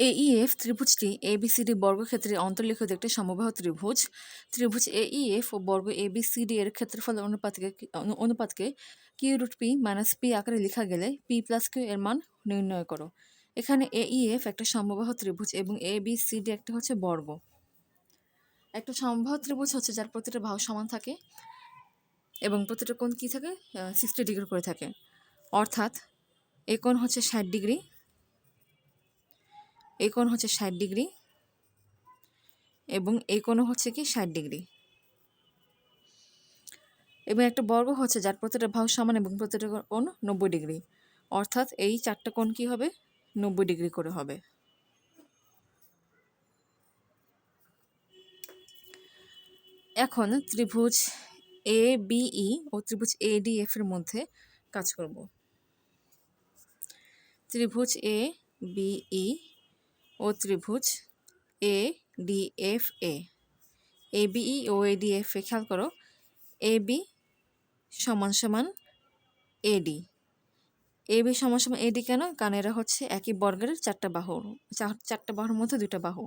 এইএফ ত্রিভুজটি ABCD বর্গক্ষেত্রে অন্তর্লিখিত একটি সমবাহ ত্রিভুজ। ত্রিভুজ এইএফ ও বর্গ এবিসিডি এর ক্ষেত্রফল অনুপাতকে অনু- অনুপাতকে Q root P minus P আকারে লেখা গেলে পি প্লাস কিউ এর মান নির্ণয় করো। এখানে এইএফ একটা সমবাহ ত্রিভুজ এবং এ, বি, সি, ডি একটা হচ্ছে বর্গ। একটা সমবাহ ত্রিভুজ হচ্ছে যার প্রতিটা বাহু সমান থাকে এবং প্রতিটা কোণ কী থাকে? সিক্সটি ডিগ্রি করে থাকে। অর্থাৎ এ কোণ হচ্ছে ষাট ডিগ্রি এই কোণ হচ্ছে ষাট ডিগ্রি এবং এই কোণও হচ্ছে কি ষাট ডিগ্রি। এবং একটা বর্গ হচ্ছে যার প্রতিটা বাহু সমান এবং প্রতিটা কোণ নব্বই ডিগ্রি। অর্থাৎ এই চারটা কোণ কি হবে? নব্বই ডিগ্রি করে হবে। এখন ত্রিভুজ এ বিই ও ত্রিভুজ এ ডি এফ এর মধ্যে কাজ করব। ত্রিভুজ এ বিই ও ত্রিভুজ এ ডি এফ এ এ বিই ও এ ডি এফ এ খেয়াল করো। এ বি সমান সমান এডি এ বি সমান সমান এডি কেন? কারণ এরা হচ্ছে একই বর্গের চারটা বাহু, চার- চারটা বাহুর মধ্যে দুইটা বাহু।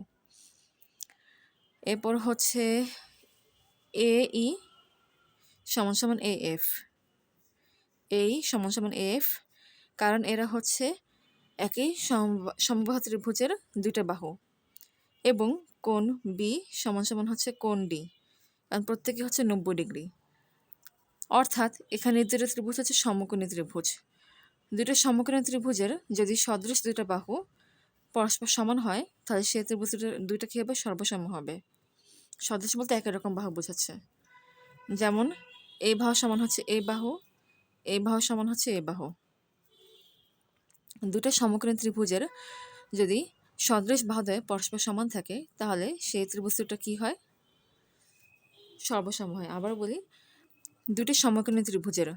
এরপর হচ্ছে এ ই সমান সমান এ এফ এই সমান সমান এ এফ কারণ এরা হচ্ছে একই সম- সমবাহু ত্রিভুজের দুইটা বাহু। এবং কোণ বি সমান সমান হচ্ছে কোণ ডি কারণ প্রত্যেকে হচ্ছে নব্বই ডিগ্রি। অর্থাৎ এখানে দুটো ত্রিভুজ হচ্ছে সমকোণী ত্রিভুজ। দুটো সমকোণী ত্রিভুজের যদি সদৃশ দুটো বাহু পরস্পর সমান হয়, তাহলে সে ত্রিভুজ দুইটা কী হবে? সর্বসম হবে। সদৃশ বলতে একই রকম বাহু বোঝাচ্ছে। যেমন, এই বাহু সমান হচ্ছে এই বাহু এই বাহু সমান হচ্ছে এই বাহু। দুটো সমকোণী ত্রিভুজের যদি সদৃশ বাহুদ্বয় পরস্পর সমান থাকে, তাহলে সেই ত্রিভুজ দুটো কী হয়? সর্বসম হয়। আবার বলি, দুটি সমকোণী ত্রিভুজের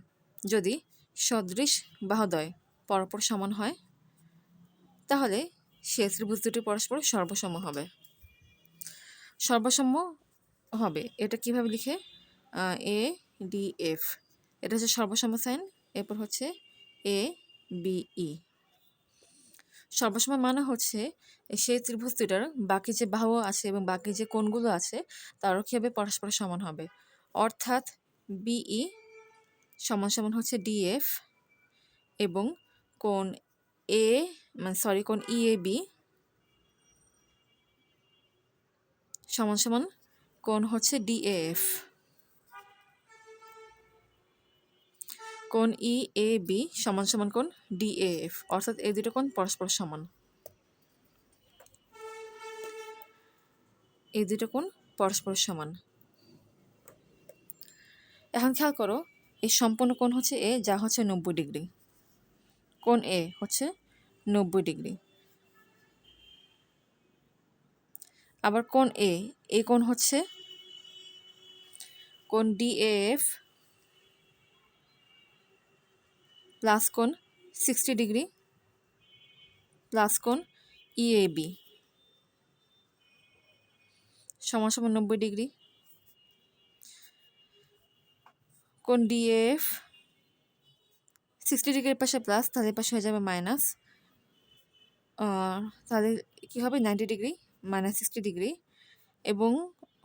যদি সদৃশ বাহুদ্বয় পরপর সমান হয়, তাহলে সে ত্রিভুজ দুটি পরস্পর সর্বসম হবে। সর্বসম হবে। এটা কীভাবে লিখে? এ ডি এফ এটা হচ্ছে সর্বসম সাইন, এরপর হচ্ছে এ বিই সর্বসম মানে হচ্ছে সেই ত্রিভুজ বাকি যে বাহু আছে এবং বাকি যে কোণগুলো আছে তারও কী হবে পরস্পর সমান হবে। অর্থাৎ বিই সমান সমান হচ্ছে ডিএফ এবং কোণ এ মানে সরি কোণ ইএবি সমান সমান কোণ হচ্ছে ডিএএফ কোণ ই, এ, বি সমান সমান কোন ডি, এ, এফ। অর্থাৎ এই দুটো কোন পরস্পর সমান। এই দুটো কোন পরস্পর সমান। এখন খেয়াল করো, এই সম্পূর্ণ কোণ হচ্ছে এ, যা হচ্ছে নব্বই ডিগ্রি। কোণ এ হচ্ছে নব্বই ডিগ্রি। আবার কোণ এ এই কোণ হচ্ছে কোণ ডিএএফ প্লাস কোণ সিক্সটি ডিগ্রি প্লাস কোণ ইএবি সমান নব্বই ডিগ্রি কোণ ডিএফ সিক্সটি ডিগ্রির পাশে প্লাস তাহলে পাশে হয়ে যাবে মাইনাস তাহলে কী হবে? Ninety degree minus sixty degree এবং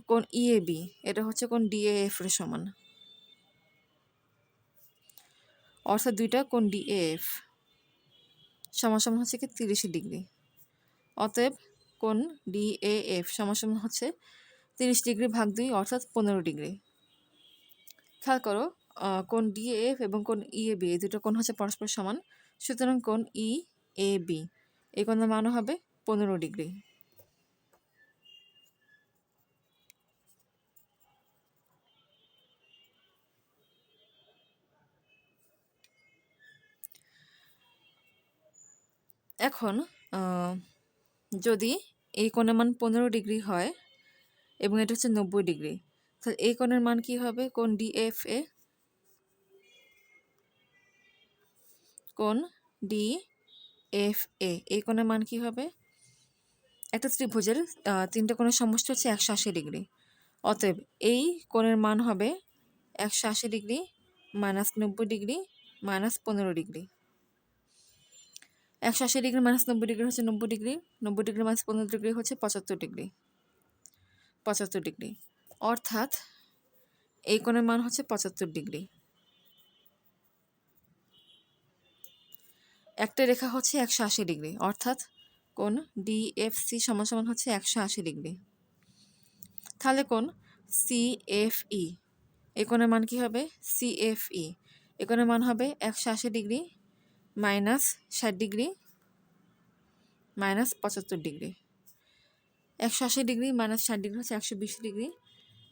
কোণ ইএবি এটা হচ্ছে কোণ ডিএএফ এর সমান। অর্থাৎ দুইটা কোণ ডিএফ সমান হচ্ছে কি তিরিশ ডিগ্রি। অতএব কোণ ডিএএফ সমান হচ্ছে তিরিশ ডিগ্রি ভাগ দুই অর্থাৎ পনেরো ডিগ্রি। খেয়াল করো কোণ ডিএফ এবং কোণ ইএবি এই দুটো কোণ হচ্ছে পরস্পর সমান। সুতরাং কোন ই এ বি এই কোণের মানও হবে পনেরো ডিগ্রি। এখন যদি এই কোণের মান পনেরো ডিগ্রি হয় এবং এটা হচ্ছে নব্বই ডিগ্রি, তাহলে এই কোণের মান কি হবে? কোণ ডিএফ এ কোন ডি এফ এ এই কোণের মান কি হবে? একটা ত্রিভুজের তিনটে কোণের সমষ্টি হচ্ছে একশো আশি ডিগ্রি, অতএব এই কোণের মান হবে একশো আশি ডিগ্রি মাইনাস নব্বই ডিগ্রি মাইনাস পনেরো ডিগ্রি। একশো আশি ডিগ্রি মাইনাস নব্বই ডিগ্রি হচ্ছে নব্বই ডিগ্রি নব্বই ডিগ্রি মাইনাস পনেরো ডিগ্রি হচ্ছে পঁচাত্তর ডিগ্রি পঁচাত্তর ডিগ্রি। অর্থাৎ এই কোণের মান হচ্ছে পঁচাত্তর ডিগ্রি। একটা রেখা হচ্ছে একশো আশি ডিগ্রি, অর্থাৎ কোণ ডিএফসি সমান সমান হচ্ছে একশো আশি ডিগ্রি। তাহলে কোণ সিএফই, এই কোণের মান কী হবে? সিএফই এ কোণের মান হবে একশো আশি ডিগ্রি মাইনাস ষাট ডিগ্রি, মাইনাস পঁচাত্তর ডিগ্রি। একশো আশি ডিগ্রি মাইনাস ষাট ডিগ্রি হচ্ছে একশো বিশ ডিগ্রি।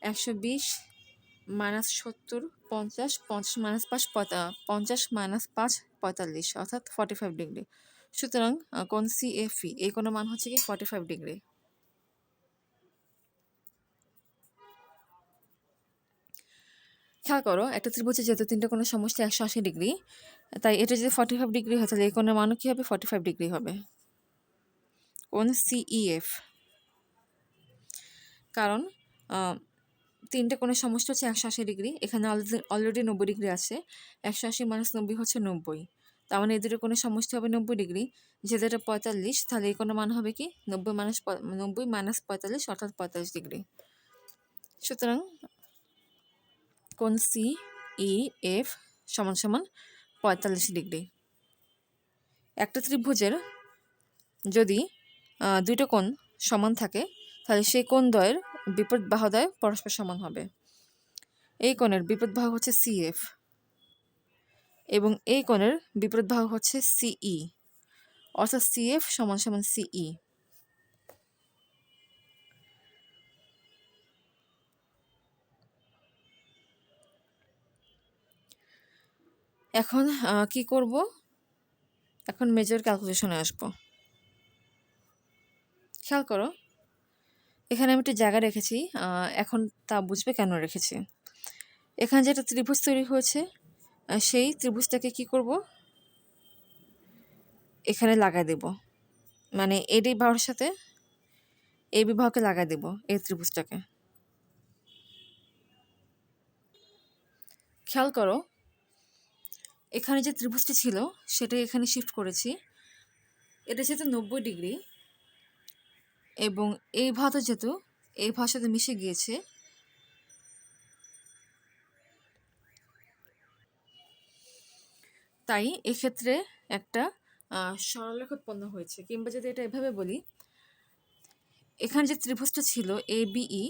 একশো বিশ মাইনাস সত্তর, পঞ্চাশ পঞ্চাশ মাইনাস পাঁচ পঞ্চাশ মাইনাস পাঁচ, পঁয়তাল্লিশ, অর্থাৎ ফর্টি ফাইভ ডিগ্রি। সুতরাং কোন সি এফি এই কোনো মান হচ্ছে কি ফর্টি ফাইভ ডিগ্রি। খেয়াল করো, একটা ত্রিভুজে যেহেতু তিনটা কোনো সমষ্টি একশো আশি ডিগ্রি, তাই এটা যদি ফর্টি ফাইভ ডিগ্রি হয়, তাহলে এই কোণের মানও কী হবে? ফর্টি ফাইভ ডিগ্রি হবে। কোন সিইএফ কারণ তিনটে কোণের সমষ্টি হচ্ছে একশো আশি ডিগ্রি, এখানে অলরেডি নব্বই ডিগ্রি আছে, একশো আশি মাইনাস নব্বই হচ্ছে নব্বই। তার মানে এদের কোনো সমষ্টি হবে নব্বই ডিগ্রি, যেহেতু এটা পঁয়তাল্লিশ, তাহলে এই কোনো মান হবে কি? নব্বই মাইনাস নব্বই মাইনাস পঁয়তাল্লিশ, অর্থাৎ পঁয়তাল্লিশ ডিগ্রি। সুতরাং কোণ সি ই এফ সমান সমান পঁয়তাল্লিশ ডিগ্রি। একটা ত্রিভুজের যদি দুইটা কোণ সমান থাকে, তাহলে সেই কোণ দ্বয়ের বিপরীত বাহুদ্বয় পরস্পর সমান হবে। এই কোণের বিপরীত বাহু হচ্ছে সিএফ এবং এই কোণের বিপরীত বাহু হচ্ছে সিই অর্থাৎ সিএফ সমান সমান সিই এখন কি করব? এখন মেজর ক্যালকুলেশনে আসব। খেয়াল করো, এখানে আমি একটি জায়গা রেখেছি এখন তা বুঝবে কেন রেখেছি? এখানে যেটা ত্রিভুজ তৈরি হয়েছে সেই ত্রিভুজটাকে কি করব? এখানে লাগাই দেব। মানে এডি বাহুর সাথে এই বিবাহকে লাগাই দেব, এই ত্রিভুজটাকে। খেয়াল করো এখানে যে ত্রিভুজটি ছিল, সেটা এখানে শিফট করেছি। এটা যেহেতু নব্বই ডিগ্রি, এবং এই ভাতা যেহেতু, এই ভাষাতে মিশে গিয়েছে। তাই এক্ষেত্রে একটা সরলরেখা উৎপন্ন হয়েছে, কিংবা যদি এটা এভাবে বলি, এখানে যে ত্রিভুজটা ছিল এ বিই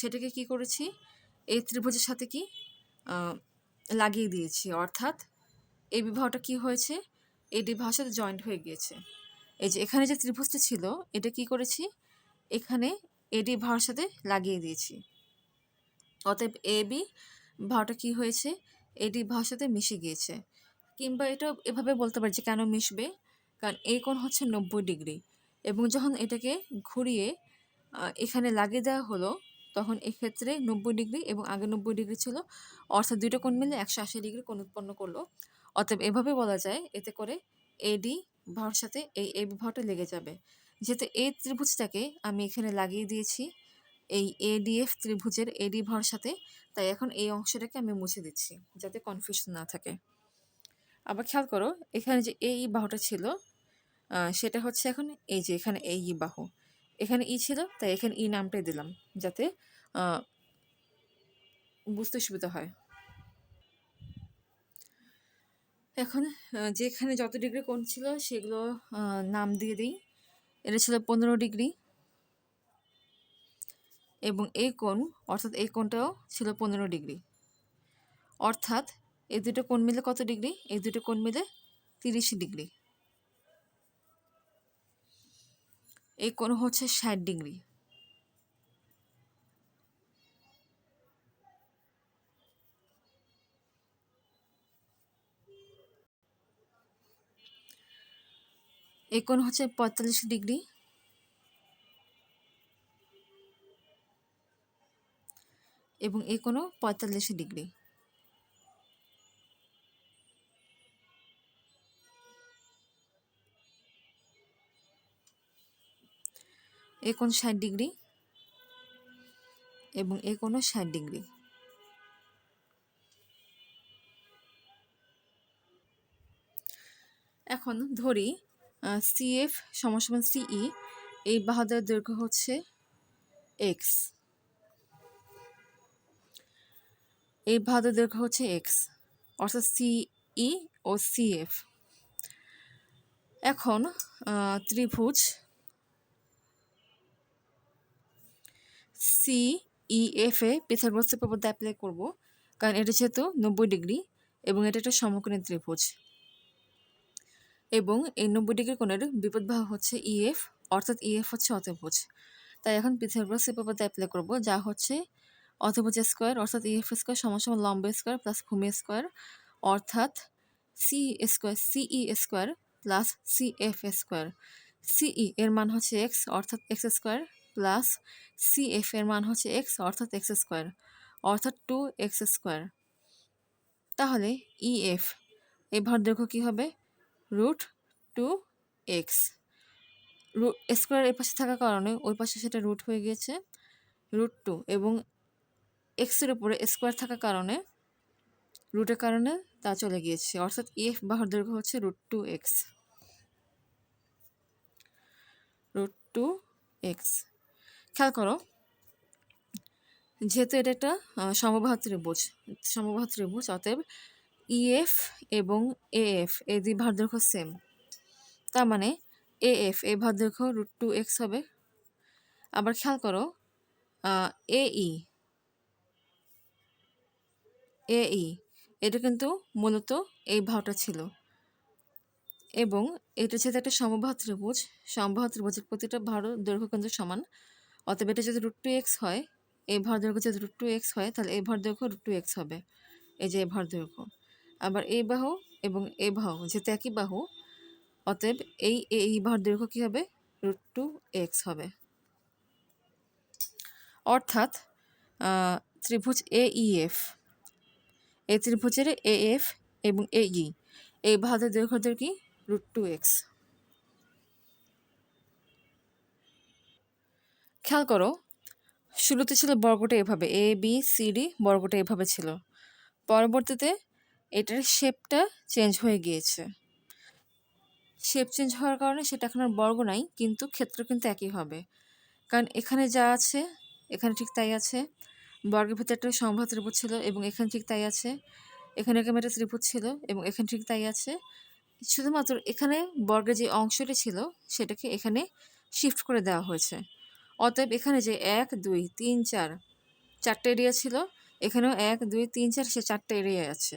সেটাকে কি করেছি? এই ত্রিভুজের সাথে কি লাগিয়ে দিয়েছি, অর্থাৎ এই বিবাহটা কি হয়েছে? এই বিবাহের সাথে জয়েন্ট হয়ে গিয়েছে। এই যে এখানে যে ত্রিভুজটা ছিল, এটা কি করেছি? এখানে এডি ভাওয়ার সাথে লাগিয়ে দিয়েছি। অতএব এ বি ভাওটা কী হয়েছে? এডি ভাওয়ার সাথে মিশে গিয়েছে। কিংবা এটা এভাবে বলতে পারি যে কেন মিশবে? কারণ এই কোণ হচ্ছে নব্বই ডিগ্রি। এবং যখন এটাকে ঘুরিয়ে এখানে লাগিয়ে দেওয়া হলো, তখন এক্ষেত্রে নব্বই ডিগ্রি এবং আগে নব্বই ডিগ্রি ছিল। অর্থাৎ দুইটা কোণ মিলে একশো আশি ডিগ্রি কোণ উৎপন্ন করল। অতএব এভাবে বলা যায়, এতে করে এডি ভাওয়ার সাথে এই এ ভাওটা লেগে যাবে। যেহেতু এই ত্রিভুজটাকে আমি এখানে লাগিয়ে দিয়েছি, এই এডিএফ ত্রিভুজের এডি ভর সাথে, তাই এখন এই অংশটাকে আমি মুছে দিচ্ছি, যাতে কনফিউশন না থাকে। আবার খেয়াল করো, এখানে যে এই বাহুটা ছিল সেটা হচ্ছে এখন এই যে এখানে এই বাহু। এখানে ই ছিল, তাই এখানে ই নামটাই দিলাম, যাতে বুঝতে সুবিধা হয়। এখন যেখানে যত ডিগ্রি কোণ ছিল সেগুলো নাম দিয়ে দিই। এটা ছিল পনেরো ডিগ্রি। এবং এই কোণ, অর্থাৎ এই কোণটাও ছিল পনেরো ডিগ্রি। অর্থাৎ এই দুটো কোণ মিলে কত ডিগ্রি? এই দুটো কোণ মিলে তিরিশ ডিগ্রি। এই কোণ হচ্ছে ষাট ডিগ্রি। কোণ হচ্ছে পঁয়তাল্লিশ ডিগ্রি। এবং এই কোণও পঁয়তাল্লিশ ডিগ্রি। এ কোণ ষাট ডিগ্রি এবং এ কোণও ষাট ডিগ্রি। এখন ধরি সিএফ সমান সমান সিই এই বাহুদের দৈর্ঘ্য হচ্ছে এক্স এই বাহুদের দৈর্ঘ্য হচ্ছে এক্স অর্থাৎ সিই ও সিএফ এখন ত্রিভুজ সি ই এফ এ পিথাগোরাস উপপাদ্য অ্যাপ্লাই করব, কারণ এটা যেহেতু নব্বই ডিগ্রি এবং এটা একটা সমকোণী ত্রিভুজ। এবং এই নব্বই ডিগ্রি কোণের বিপদবাহ হচ্ছে ইএফ অর্থাৎ ইএফ হচ্ছে অতিভুজ তাই এখন পিথাগোরাস উপপাদ্য অ্যাপ্লাই করব, যা হচ্ছে অতিভুজ স্কোয়ার অর্থাৎ ইএফ স্কোয়ার সমান লম্ব স্কোয়ার প্লাস ভূমি স্কোয়ার অর্থাৎ C square CE square plus C F square CE এর মান হচ্ছে এক্স অর্থাৎ X square plus C F এর মান হচ্ছে এক্স অর্থাৎ এক্স স্কোয়ার অর্থাৎ টু এক্স স্কোয়ার তাহলে ইএফ এফ এই ভর দৈর্ঘ্য কী হবে। Root two X. Root square এর পাশে থাকার কারণে ওই পাশে সেটা রুট হয়ে গিয়েছে, রুট টু এবং এক্সের উপরে স্কোয়ার থাকার কারণে, রুটের কারণে তা চলে গিয়েছে। অর্থাৎ ইএফ বাহুর দৈর্ঘ্য হচ্ছে root two X. Root two X. খেয়াল করো, যেহেতু এটা একটা সমবাহ ত্রিভুজ সমবাহ ত্রিভুজ, অতএব ইএফ এবং এএফ এই দুই ভার সেম তার মানে এএফ এই ভার রুট টু এক্স হবে। আবার খেয়াল করো এই এই এটা কিন্তু মূলত এই ভাওটা ছিল। এবং এটা যেহেতু একটা সমবাহ ত্রিভুজ, সমবাহ ত্রিভুজের প্রতিটা ভার দৈর্ঘ্য কিন্তু সমান। অতএব এটা যদি রুট টু এক্স হয়, এই ভর দৈর্ঘ্য যদি রুট টু এক্স হয়, তাহলে এই ভর দৈর্ঘ্য রুট টু এক্স হবে। এই যে এই ভর দৈর্ঘ্য আবার এই বাহু এবং এ বাহু, যেহেতু একই বাহু, অতএব এই এই ভর দৈর্ঘ্য কী হবে? রুট টু এক্স হবে। অর্থাৎ ত্রিভুজ এ ই এফ এই ত্রিভুজের এ এফ এবং এ ই, এই বাহুদের দৈর্ঘ্যদের কি? Root two X. খেয়াল করো, শুরুতে ছিল বর্গটা এভাবে, এ, বি, সি, ডি, বর্গটা এভাবে ছিল। পরবর্তীতে এটার শেপটা চেঞ্জ হয়ে গিয়েছে। শেপ চেঞ্জ হওয়ার কারণে সেটা এখন আর বর্গ নাই, কিন্তু ক্ষেত্র কিন্তু একই হবে। কারণ এখানে যা আছে, এখানে ঠিক তাই আছে। বর্গের ভিতরে একটা সম্ভব ত্রিভুজ ছিল এবং এখানে ঠিক তাই আছে। এখানে এরকম একটা ত্রিভুজ ছিল এবং এখানে ঠিক তাই আছে। শুধুমাত্র এখানে বর্গের যে অংশটি ছিল, সেটাকে এখানে শিফট করে দেওয়া হয়েছে। অতএব এখানে যে এক, দুই, তিন, চার, চারটে এরিয়া ছিল, এখানেও এক, দুই, তিন, চার, সে চারটে এরিয়া আছে।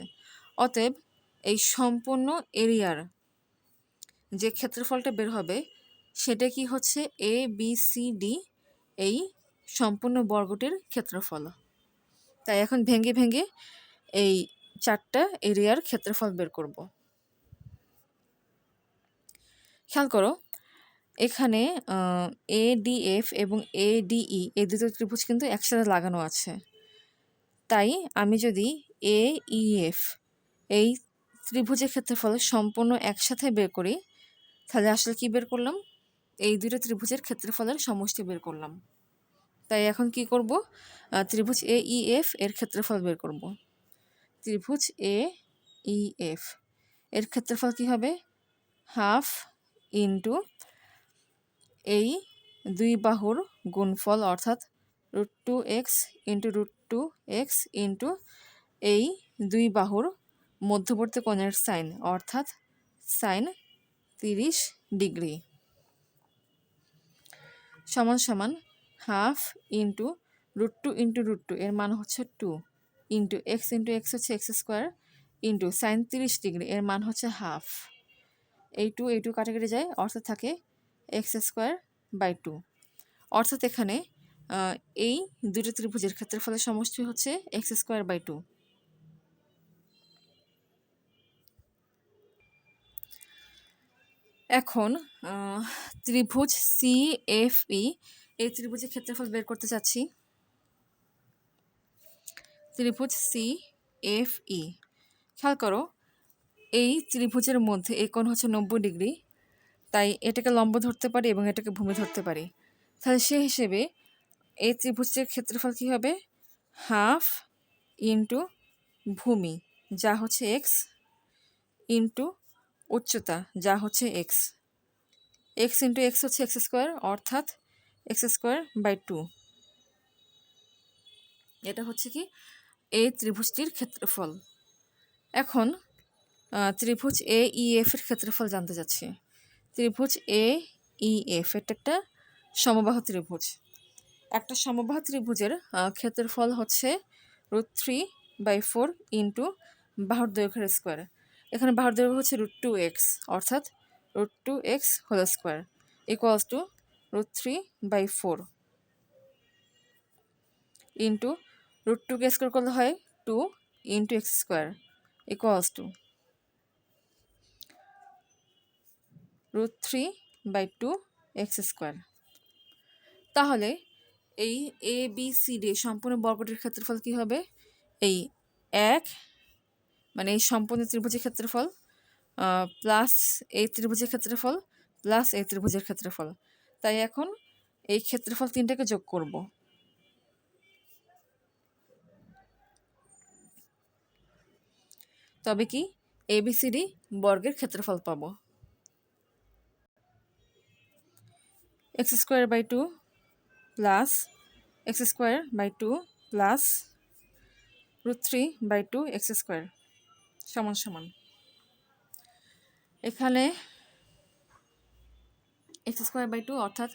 অতএব এই সম্পূর্ণ এরিয়ার যে ক্ষেত্রফলটা বের হবে, সেটা কি হচ্ছে এ বি সি ডি এই সম্পূর্ণ বর্গটির ক্ষেত্রফল। তাই এখন ভেঙে ভেঙে এই চারটা এরিয়ার ক্ষেত্রফল বের করব। খেয়াল করো, এখানে এ ডি এফ এবং এ ডিই এই দুটো ত্রিভুজ কিন্তু একসাথে লাগানো আছে। তাই আমি যদি এ ই এফ এই ত্রিভুজের ক্ষেত্রফল সম্পূর্ণ একসাথে বের করি। তাহলে আসলে কি বের করলাম? এই দুটো ত্রিভুজের ক্ষেত্রফলের সমষ্টি বের করলাম। তাই এখন কি করব? ত্রিভুজ এ ই এফ এর ক্ষেত্রফল বের করব। ত্রিভুজ এ ই এফ এর ক্ষেত্রফল কি হবে? হাফ ইন্টু এই দুই বাহুর গুণফল অর্থাৎ root two X into root two X into এই দুই বাহুর মধ্যবর্তী কোণের সাইন, অর্থাৎ সাইন তিরিশ ডিগ্রি। সমান সমান half into root two into root two, এর মান হচ্ছে two into X into X হচ্ছে এক্স স্কোয়ার ইন্টু সাইন তিরিশ ডিগ্রি, এর মান হচ্ছে হাফ। এই টু এই টু কাটে কেটে যায়, অর্থাৎ থাকে এক্স স্কোয়ার বাই টু। অর্থাৎ এখানে এই দুটো ত্রিভুজের ক্ষেত্রফলের সমষ্টি হচ্ছে এক্স স্কোয়ার বাই টু। এখন ত্রিভুজ সি এফ ই এই ত্রিভুজের ক্ষেত্রফল বের করতে চাচ্ছি। ত্রিভুজ সি এফ ই খেয়াল করো, এই ত্রিভুজের মধ্যে এই কোণ হচ্ছে নব্বই ডিগ্রি, তাই এটাকে লম্ব ধরতে পারি এবং এটাকে ভূমি ধরতে পারি। তাহলে সে হিসেবে এই ত্রিভুজের ক্ষেত্রফল কী হবে? হাফ ইন্টু ভূমি, যা হচ্ছে এক্স ইন্টু উচ্চতা, যা হচ্ছে এক্স এক্স ইন্টু এক্স হচ্ছে এক্স স্কোয়ার অর্থাৎ এক্স স্কোয়ার বাই টু এটা হচ্ছে কি? এই ত্রিভুজটির ক্ষেত্রফল। এখন ত্রিভুজ এ ই এফ এর ক্ষেত্রফল জানতে চাচ্ছি ত্রিভুজ এ ই এফ এটা একটা সমবাহ ত্রিভুজ। একটা সমবাহ ত্রিভুজের ক্ষেত্রফল হচ্ছে root three by four into বাহুর দৈর্ঘ্যের স্কোয়ার এখানে বাহুর দৈর্ঘ্য হচ্ছে রুট টু এক্স, অর্থাৎ root two X whole square equals to root three by four. Into root টুকে স্কোয়ার করলে হয় two into X square equals to root three by two X square. তাহলে এই এ বি সি ডি সম্পূর্ণ বর্গটির ক্ষেত্রফল কী হবে? এই এক মানে এই সম্পূর্ণ ত্রিভুজের ক্ষেত্রফল প্লাস এই ত্রিভুজের ক্ষেত্রফল প্লাস এই ত্রিভুজের ক্ষেত্রফল। তাই এখন এই ক্ষেত্রফল তিনটাকে যোগ করব। তবে কি এবিসিডি বর্গের ক্ষেত্রফল পাব। X square by two plus X square by two plus root three by two X square সমান সমান। এখানে এক্স স্কোয়ার বাই টু অর্থাৎ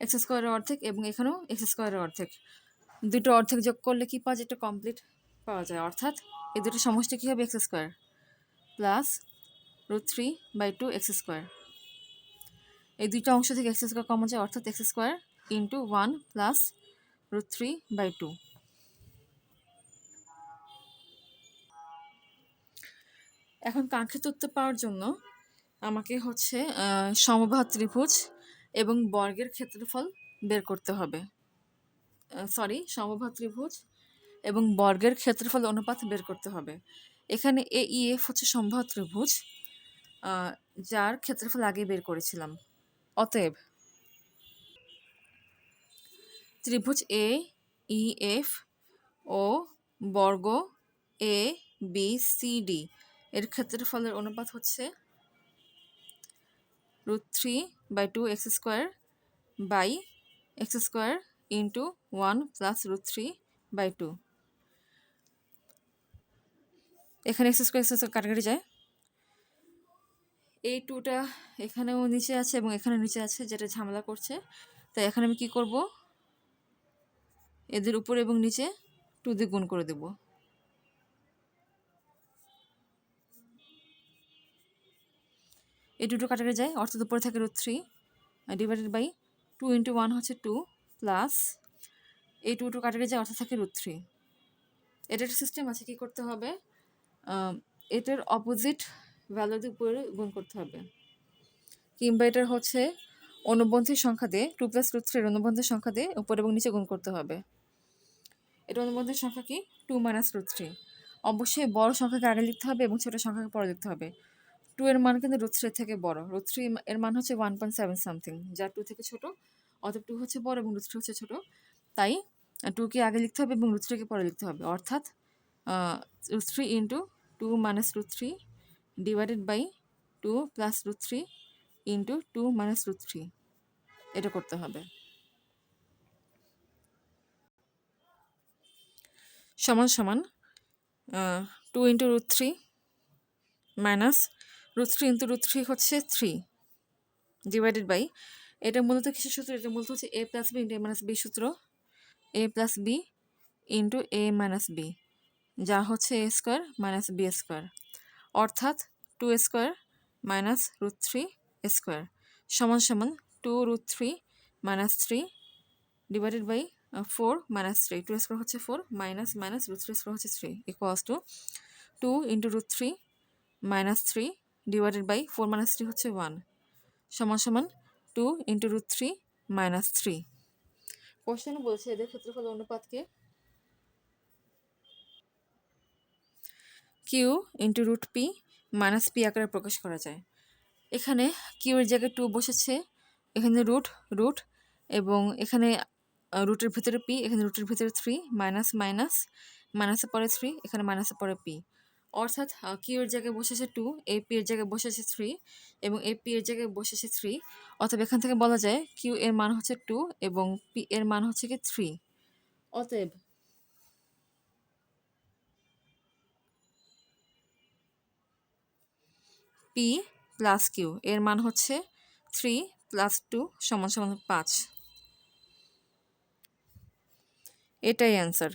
এক্স স্কোয়ারের অর্ধেক এবং এখানেও এক্স স্কোয়ারের অর্ধেক। দুটো অর্ধেক যোগ করলে কি পাওয়া যায়? এটা কমপ্লিট পাওয়া যায়। অর্থাৎ এই দুটো সমষ্টি কী হবে? X square plus root three by two X square. এই দুইটা অংশ থেকে এক্স স্কোয়ার কমন যায়, অর্থাৎ X square into one plus root three by two এখন কাঙ্ক্ষিত উত্তর পাওয়ার জন্য আমাকে হচ্ছে সমবাহু ত্রিভুজ এবং বর্গের ক্ষেত্রফল বের করতে হবে। সরি সমবাহু ত্রিভুজ এবং বর্গের ক্ষেত্রফল অনুপাত বের করতে হবে। এখানে এ ই এফ হচ্ছে সমবাহু ত্রিভুজ যার ক্ষেত্রফল আগে বের করেছিলাম। অতএব ত্রিভুজ এ ই এফ ও বর্গ এ বি সি ডি এর ক্ষেত্রফলের অনুপাত হচ্ছে root three by two X square by X square into one plus root three by two এখানে এক্স স্কোয়ার এক্স স্কোয়ার কাটাকাটি যায়। এই টুটা এখানেও নিচে আছে এবং এখানে নিচে আছে, যেটা ঝামেলা করছে। তাই এখানে আমি কি করব? এদের উপরে এবং নিচে টু দিয়ে গুণ করে দেব। এই দুটো কাটাকাটি যায়। অর্থাৎ উপরে থাকে root three divided by two into one হচ্ছে টু প্লাস এই টু টু কাটাকাটি যায়, অর্থাৎ থাকে রুট থ্রি এটা একটা সিস্টেম আছে কি করতে হবে? এটার অপোজিট ভ্যালুর উপরে গুণ করতে হবে। কিংবা এটার হচ্ছে অনুবন্ধের সংখ্যা দিয়ে টু প্লাস রুট থ্রির অনুবন্ধের সংখ্যা দিয়ে উপর এবং নিচে গুণ করতে হবে। এটা অনুবন্ধের সংখ্যা কি? টু মাইনাস রুট থ্রি অবশ্যই বড় সংখ্যাকে আগে লিখতে হবে এবং ছোট সংখ্যাকে পরে লিখতে হবে। টু এর মান কিন্তু রুট থ্রির থেকে বড়। রুট থ্রি এর মান হচ্ছে ওয়ান পয়েন্ট সেভেন সামথিং যা টু থেকে ছোট, অতএব টু হচ্ছে বড় এবং রুট থ্রি হচ্ছে ছোট। তাই টুকে আগে লিখতে হবে এবং রুট থ্রিকে পরে লিখতে হবে। অর্থাৎ root three into two minus root three divided by two plus root three into two minus root three এটা করতে হবে। সমান সমান two into root three minus root three into root three হচ্ছে থ্রি ডিভাইডেড বাই এটা মূলত কিসের সূত্র? এটা মূলত হচ্ছে A plus B into A minus B সূত্র। A plus B into A minus B যা হচ্ছে A square minus B square অর্থাৎ two square minus root three square সমান সমান two root three minus three divided by four minus three two square হচ্ছে four minus minus root three square হচ্ছে three equals two two into root three minus three divided by four minus three হচ্ছে one সমান সমান two into root three minus three কোশ্চেনে বলছে এদের ক্ষেত্রফল অনুপাতকে Q into root P minus P আকারে প্রকাশ করা যায়। এখানে কিউ এর জায়গায় টু বসেছে, এখানে রুট রুট এবং এখানে রুটের ভিতরে পি এখানে রুটের ভিতরে থ্রি মাইনাস মাইনাস মাইনাসে পরে থ্রি এখানে মাইনাসে পরে পি অর্থাৎ কিউ এর জায়গায় বসেছে টু এ পি এর জায়গায় বসেছে থ্রি এবং এ পি এর জায়গায় বসেছে থ্রি অতএব এখান থেকে বলা যায় কিউ এর মান হচ্ছে টু এবং পি এর মান হচ্ছে কি থ্রি অতএব পি প্লাস কিউ এর মান হচ্ছে থ্রি প্লাস টু সমান সমান পাঁচ। এটাই অ্যান্সার